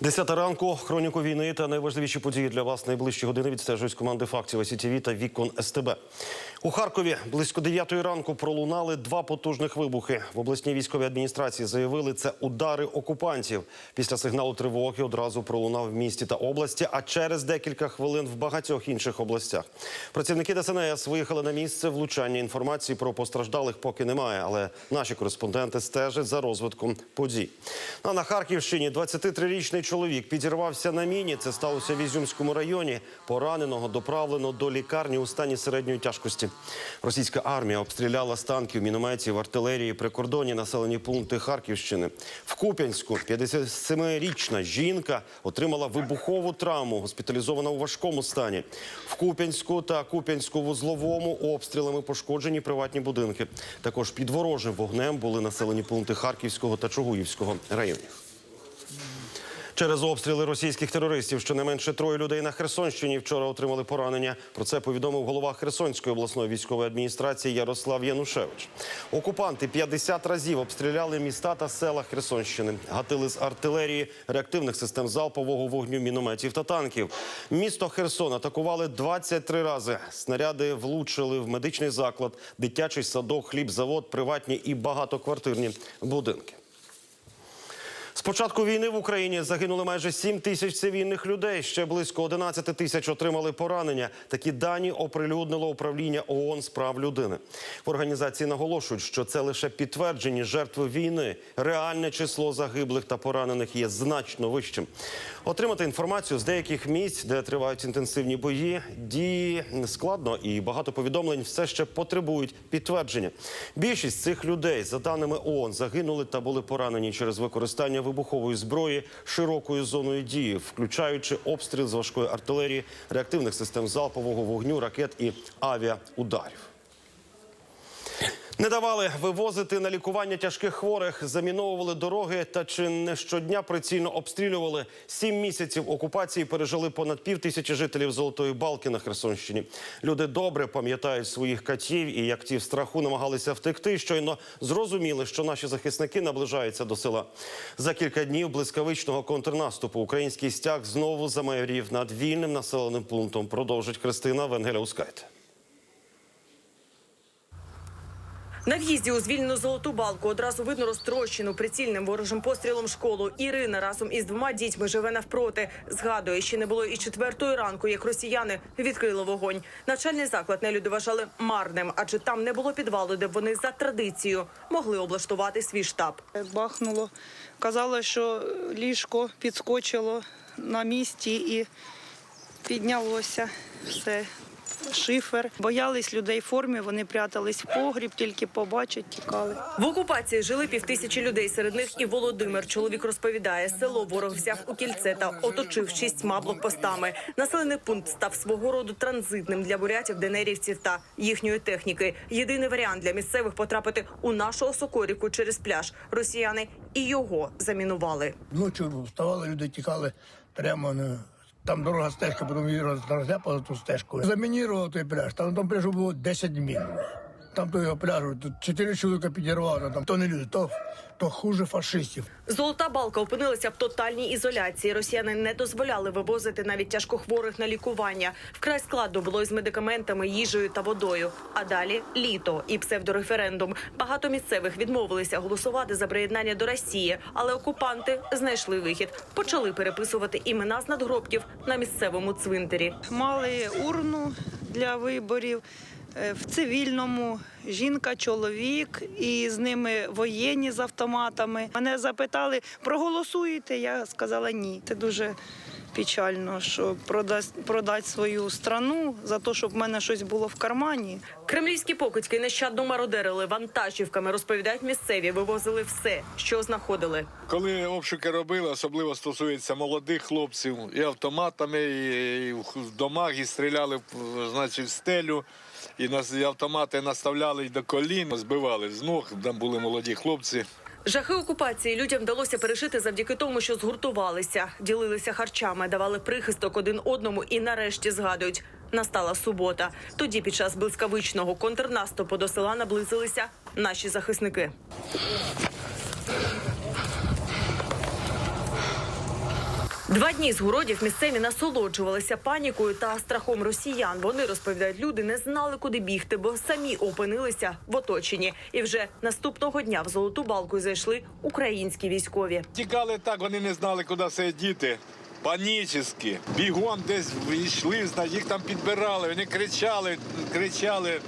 Десята ранку, хроніку війни та найважливіші події для вас найближчі години відстежують команди фактів СІТВ та Вікон СТБ. У Харкові близько 9 ранку пролунали два потужних вибухи. В обласній військовій адміністрації заявили, це удари окупантів. Після сигналу тривоги одразу пролунав в місті та області, а через декілька хвилин в багатьох інших областях. Працівники ДСНС виїхали на місце влучання. Інформації про постраждалих поки немає, але наші кореспонденти стежать за розвитком подій. А на Харківщині 23-річний чоловік підірвався на міні. Це сталося в Ізюмському районі. Пораненого доправлено до лікарні у стані середньої тяжкості. Російська армія обстріляла з танків, мінометів, артилерії, прикордонні населені пункти Харківщини. В Куп'янську 57-річна жінка отримала вибухову травму, госпіталізована у важкому стані. В Куп'янську та Куп'янську-вузловому обстрілами пошкоджені приватні будинки. Також під ворожим вогнем були населені пункти Харківського та Чугуївського районів. Через обстріли російських терористів щонайменше троє людей на Херсонщині вчора отримали поранення. Про це повідомив голова Херсонської обласної військової адміністрації Ярослав Янушевич. Окупанти 50 разів обстріляли міста та села Херсонщини, гатили з артилерії, реактивних систем залпового вогню, мінометів та танків. Місто Херсон атакували 23 рази. Снаряди влучили в медичний заклад, дитячий садок, хлібзавод, приватні і багатоквартирні будинки. З початку війни в Україні загинули майже 7 тисяч цивільних людей. Ще близько 11 тисяч отримали поранення. Такі дані оприлюднило управління ООН з прав людини. В організації наголошують, що це лише підтверджені жертви війни. Реальне число загиблих та поранених є значно вищим. Отримати інформацію з деяких місць, де тривають інтенсивні бої, дії складно і багато повідомлень все ще потребують підтвердження. Більшість цих людей, за даними ООН, загинули та були поранені через використання вибухової зброї широкою зоною дії, включаючи обстріл з важкої артилерії, реактивних систем залпового вогню, ракет і авіаударів. Не давали вивозити на лікування тяжких хворих, заміновували дороги та чи не щодня прицільно обстрілювали. Сім місяців окупації пережили понад пів тисячі жителів Золотої Балки на Херсонщині. Люди добре пам'ятають своїх катів і як ті в страху намагалися втекти. Щойно зрозуміли, що наші захисники наближаються до села. За кілька днів блискавичного контрнаступу український стяг знову замайорів над вільним населеним пунктом. Продовжить Христина Венгеля Ускайте. На в'їзді у звільнену золоту балку одразу видно розтрощену прицільним ворожим пострілом школу. Ірина разом із двома дітьми живе навпроти. Згадує, ще не було і четвертої ранку, як росіяни відкрили вогонь. Навчальний заклад нелюди вважали марним, адже там не було підвалу, де б вони за традицією могли облаштувати свій штаб. Бахнуло. Казали, що ліжко підскочило на місці і піднялося все. Шифер. Боялись людей в формі, вони прятались в погріб, тільки побачать, тікали. В окупації жили півтисячі людей. Серед них і Володимир. Чоловік розповідає, село ворог взяв у кільце та оточив шістьма блокпостами. Населений пункт став свого роду транзитним для бурятів, денерівців та їхньої техніки. Єдиний варіант для місцевих потрапити у нашу осокоріку через пляж. Росіяни і його замінували. Ночі вставали, люди тікали прямо на. Там дорога стежка, потім її роз- розляпали ту стежку. Замінірував той пляж. Там, там пляжу було 10 мін. Там того пляжу, тут чотири чоловіка підірвало, там то не люди, то, то хуже фашистів. Золота балка опинилася в тотальній ізоляції. Росіяни не дозволяли вивозити навіть тяжкохворих на лікування. Вкрай складно було із медикаментами, їжею та водою. А далі літо і псевдореферендум. Багато місцевих відмовилися голосувати за приєднання до Росії, але окупанти знайшли вихід. Почали переписувати імена з надгробків на місцевому цвинтарі. Мали урну для виборів в цивільному. Жінка, чоловік, і з ними воєнні з автоматами. Мене запитали, проголосуєте? Я сказала ні. Це дуже печально, що продасть продати свою страну за те, щоб в мене щось було в кармані. Кремлівські покидьки нещадно мародерили вантажівками. Розповідають місцеві, вивозили все, що знаходили. Коли обшуки робили, особливо стосується молодих хлопців, і автоматами, і, і в домах, і стріляли в- значить, в стелю, і нас і автомати наставляли й до колін, збивали з ног, там були молоді хлопці. Жахи окупації людям вдалося пережити завдяки тому, що згуртувалися, ділилися харчами, давали прихисток один одному і нарешті згадують. Настала субота. Тоді під час блискавичного контрнаступу до села наблизилися наші захисники. Два дні з городів місцеві насолоджувалися панікою та страхом росіян. Вони розповідають, люди не знали, куди бігти, бо самі опинилися в оточенні. І вже наступного дня в золоту балку зайшли українські військові. Тікали так, вони не знали, куди сидіти. Панічні. Бігом десь йшли, значить, їх там підбирали, вони кричали, кричали.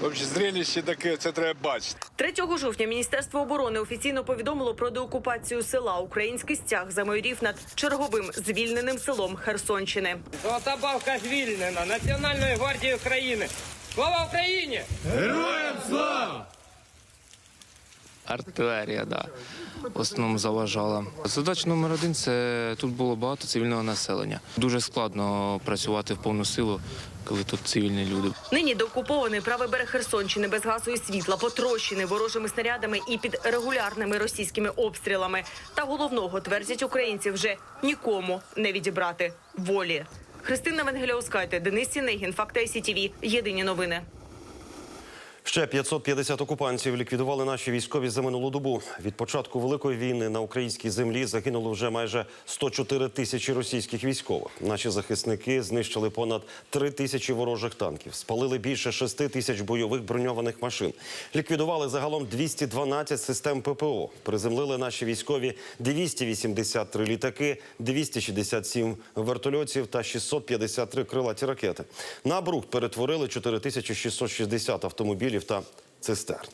Взагалі, зрелище таке, це треба бачити. 3 жовтня Міністерство оборони офіційно повідомило про деокупацію села. Український стяг замайорів над черговим звільненим селом Херсонщини. Золота балка звільнена Національної гвардії України. Слава Україні! Артилерія, да. В основному заважала. Задача номер один це тут було багато цивільного населення. Дуже складно працювати в повну силу, коли тут цивільні люди. Нині деокупований правий берег Херсонщини без газу і світла, потрощений ворожими снарядами і під регулярними російськими обстрілами. Та головного твердять українці вже нікому не відібрати волі. Христина Венгеляускайте, Денис Сінегін, Факти СІТВ. Єдині новини. Ще 550 окупантів ліквідували наші військові за минулу добу. Від початку великої війни на українській землі загинуло вже майже 104 тисячі російських військових. Наші захисники знищили понад 3 тисячі ворожих танків, спалили більше 6 тисяч бойових броньованих машин. Ліквідували загалом 212 систем ППО. Приземлили наші військові 283 літаки, 267 вертольотів та 653 крилаті ракети. На брухт перетворили 4660 автомобілів та цистерн.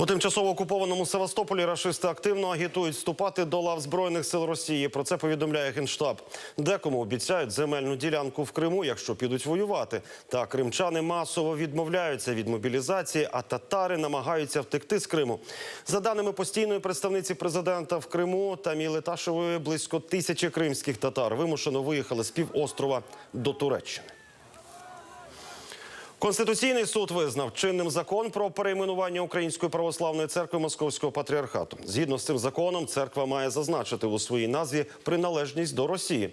У тимчасово окупованому Севастополі рашисти активно агітують вступати до лав збройних сил Росії. Про це повідомляє генштаб. Декому обіцяють земельну ділянку в Криму, якщо підуть воювати. Та кримчани масово відмовляються від мобілізації, а татари намагаються втекти з Криму. За даними постійної представниці президента в Криму Таміли Ташевої, близько тисячі кримських татар вимушено виїхали з півострова до Туреччини. Конституційний суд визнав чинним закон про перейменування Української православної церкви Московського патріархату. Згідно з цим законом, церква має зазначити у своїй назві приналежність до Росії.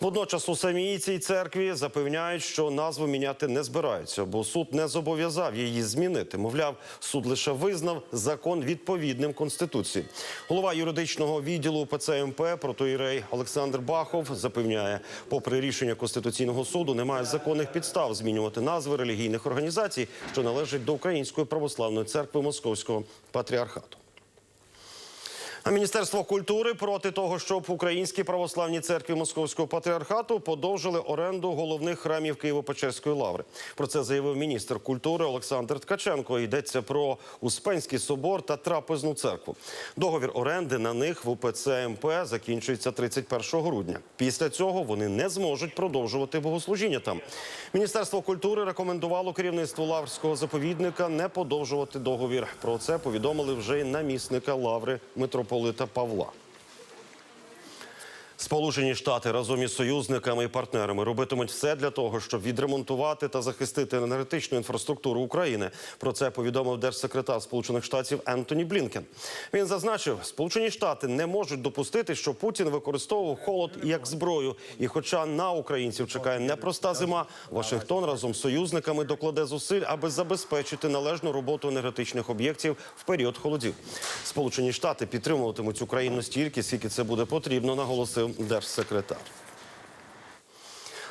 Водночас у самій цій церкві запевняють, що назву міняти не збираються, бо суд не зобов'язав її змінити. Мовляв, суд лише визнав закон відповідним конституції. Голова юридичного відділу ПЦМП протоїрей Олександр Бахов запевняє, попри рішення конституційного суду, немає законних підстав змінювати назви релігійних організацій, що належать до Української православної церкви Московського патріархату. Міністерство культури проти того, щоб українські православні церкві Московського патріархату подовжили оренду головних храмів Києво-Печерської лаври. Про це заявив міністр культури Олександр Ткаченко. Йдеться про Успенський собор та трапезну церкву. Договір оренди на них в УПЦ МП закінчується 31 грудня. Після цього вони не зможуть продовжувати богослужіння там. Міністерство культури рекомендувало керівництву лаврського заповідника не подовжувати договір. Про це повідомили вже й намісника лаври митрополита Павла. Сполучені Штати разом із союзниками і партнерами робитимуть все для того, щоб відремонтувати та захистити енергетичну інфраструктуру України. Про це повідомив держсекретар Сполучених Штатів Ентоні Блінкен. Він зазначив, Сполучені Штати не можуть допустити, що Путін використовував холод як зброю. І, хоча на українців чекає непроста зима, Вашингтон разом з союзниками докладе зусиль, аби забезпечити належну роботу енергетичних об'єктів в період холодів. Сполучені Штати підтримуватимуть Україну стільки, скільки це буде потрібно, наголосив держсекретар.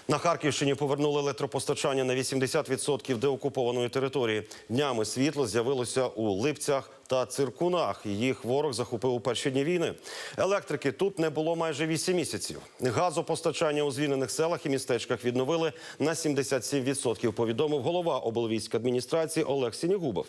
На Харківщині повернули електропостачання на 80% деокупованої території. Днями світло з'явилося у Липцях та Циркунах. Їх ворог захопив у перші дні війни. Електрики тут не було майже 8 місяців. Газопостачання у звільнених селах і містечках відновили на 77%, повідомив голова облвійської адміністрації Олег Сінігубов.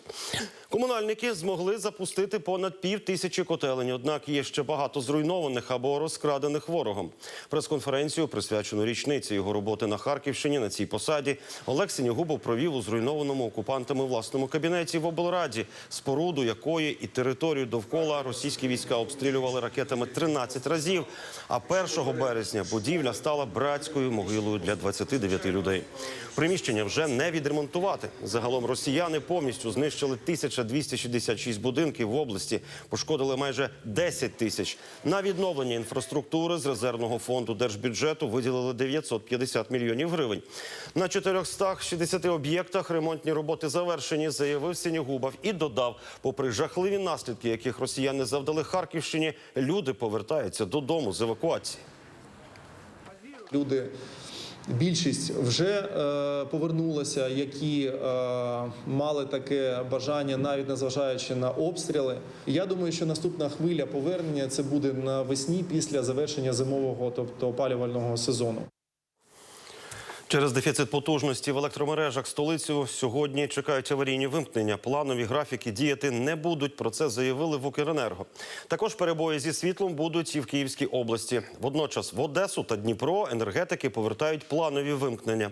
Комунальники змогли запустити понад пів тисячі котелень, однак є ще багато зруйнованих або розкрадених ворогом. Прес-конференцію, присвячену річниці його роботи на Харківщині на цій посаді, Олег Сінігубов провів у зруйнованому окупантами власному кабінеті в облраді, споруду якої і територію довкола російські війська обстрілювали ракетами 13 разів. А 1 березня будівля стала братською могилою для 29 людей. Приміщення вже не відремонтувати. Загалом росіяни повністю знищили 1266 будинків в області, пошкодили майже 10 тисяч. На відновлення інфраструктури з резервного фонду держбюджету виділили 950 мільйонів гривень. На 460 об'єктах ремонтні роботи завершені, заявив Сінігубов і додав, попри жахливі наслідки, яких росіяни завдали Харківщині, люди повертаються додому з евакуації. Люди, більшість вже е, повернулася, які е, мали таке бажання, навіть незважаючи на обстріли. Я думаю, що наступна хвиля повернення це буде навесні після завершення зимового, тобто опалювального сезону. Через дефіцит потужності в електромережах столицю сьогодні чекають аварійні вимкнення. Планові графіки діяти не будуть. Про це заявили в Укренерго. Також перебої зі світлом будуть і в Київській області. Водночас в Одесу та Дніпро енергетики повертають планові вимкнення.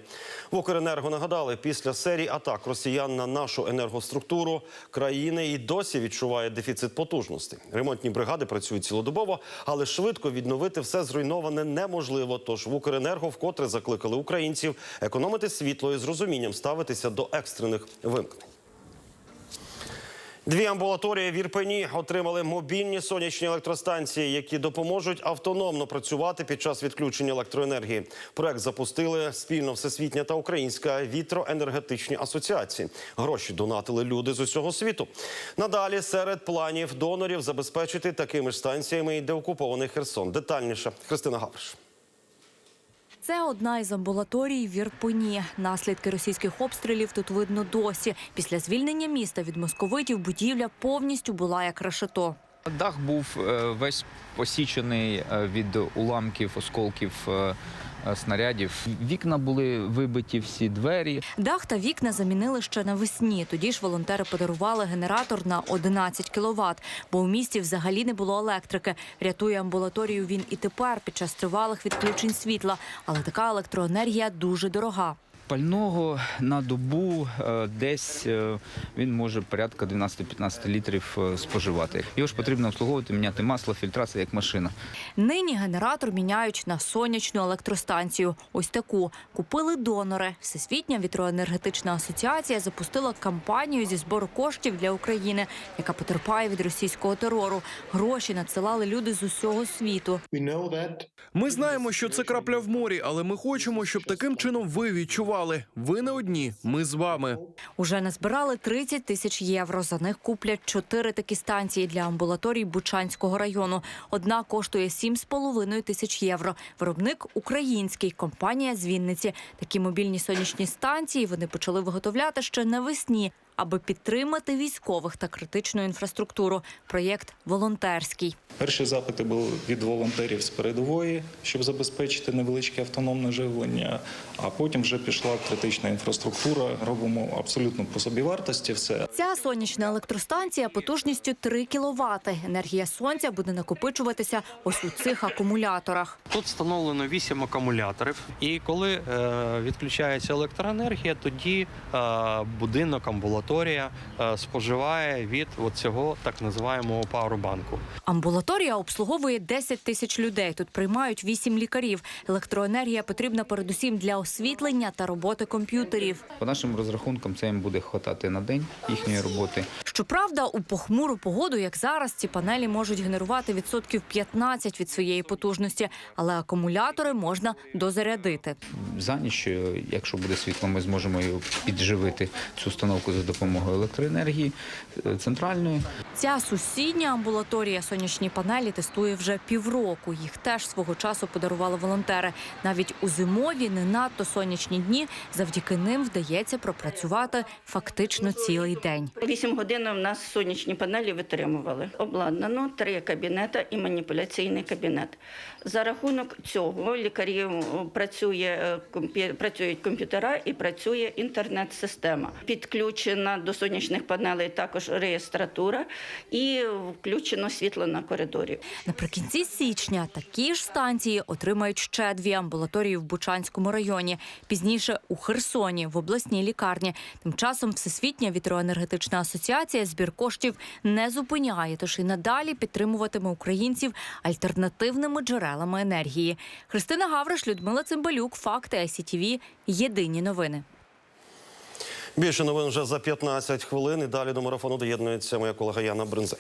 В Укренерго нагадали, після серії атак росіян на нашу енергоструктуру країни і досі відчуває дефіцит потужностей. Ремонтні бригади працюють цілодобово, але швидко відновити все зруйноване неможливо. Тож в Укренерго вкотре закликали українців економити світло і з розумінням ставитися до екстрених вимкнень. Дві амбулаторії в Ірпені отримали мобільні сонячні електростанції, які допоможуть автономно працювати під час відключення електроенергії. Проект запустили спільно Всесвітня та Українська вітроенергетичні асоціації. Гроші донатили люди з усього світу. Надалі серед планів донорів забезпечити такими ж станціями і деокупований Херсон. Детальніше Христина Гавриш. Це одна із амбулаторій в Ірпені. Наслідки російських обстрілів тут видно досі. Після звільнення міста від московитів будівля повністю була як решето. Дах був е, весь посічений е, від уламків, осколків е, снарядів. Вікна були вибиті, всі двері. Дах та вікна замінили ще навесні. Тоді ж волонтери подарували генератор на 11 кіловат, бо у місті взагалі не було електрики. Рятує амбулаторію він і тепер під час тривалих відключень світла. Але така електроенергія дуже дорога. Пального на добу е, десь е, він може порядка 12-15 літрів е, споживати. Його ж потрібно обслуговувати, міняти масло, фільтрація як машина. Нині генератор міняють на сонячну електростанцію. Ось таку купили донори. Всесвітня вітроенергетична асоціація запустила кампанію зі збору коштів для України, яка потерпає від російського терору. Гроші надсилали люди з усього світу. Ми знаємо, що це крапля в морі, але ми хочемо, щоб таким чином ви відчували. Ви не одні, ми з вами. Уже назбирали 30 тисяч євро. За них куплять чотири такі станції для амбулаторій Бучанського району. Одна коштує 7,5 тисяч євро. Виробник український, компанія з Вінниці. Такі мобільні сонячні станції вони почали виготовляти ще навесні, аби підтримати військових та критичну інфраструктуру. Проєкт волонтерський. Перші запити були від волонтерів з передової, щоб забезпечити невеличке автономне живлення. А потім вже пішла критична інфраструктура. Робимо абсолютно по собівартості все. Ця сонячна електростанція потужністю 3 кВт. Енергія сонця буде накопичуватися ось у цих акумуляторах. Тут встановлено 8 акумуляторів, і коли е, відключається електроенергія, тоді е, будинок, амбулаторія е, споживає від цього так називаємого пауербанку. Амбулаторія обслуговує 10 тисяч людей. Тут приймають 8 лікарів. Електроенергія потрібна передусім для освітлення та роботи комп'ютерів. По нашим розрахункам, це їм буде хватати на день їхньої роботи. Щоправда, у похмуру погоду, як зараз, ці панелі можуть генерувати відсотків 15 від своєї потужності, але акумулятори можна дозарядити. За ніч, е, якщо буде світло, ми зможемо підживити цю установку за допомогою електроенергії е, центральної. Ця сусідня амбулаторія сонячні панелі тестує вже півроку. Їх теж свого часу подарували волонтери. Навіть у зимові не надто сонячні дні завдяки ним вдається пропрацювати фактично цілий день. Вісім годин у нас сонячні панелі витримували. Обладнано три кабінети і маніпуляційний кабінет. За рахунок цього лікарів працює е, працюють комп'ютера і працює інтернет-система. Підключена до сонячних панелей також реєстратура і включено світло на коридорі. Наприкінці січня такі ж станції отримають ще дві амбулаторії в Бучанському районі. Пізніше у Херсоні в обласній лікарні. Тим часом Всесвітня вітроенергетична асоціація збір коштів не зупиняє, тож і надалі підтримуватиме українців альтернативними джерелами енергії. Христина Гавриш, Людмила Цимбалюк, факти ICTV. Єдині новини. Більше новин вже за 15 хвилин. І далі до марафону доєднується моя колега Яна Бринзей.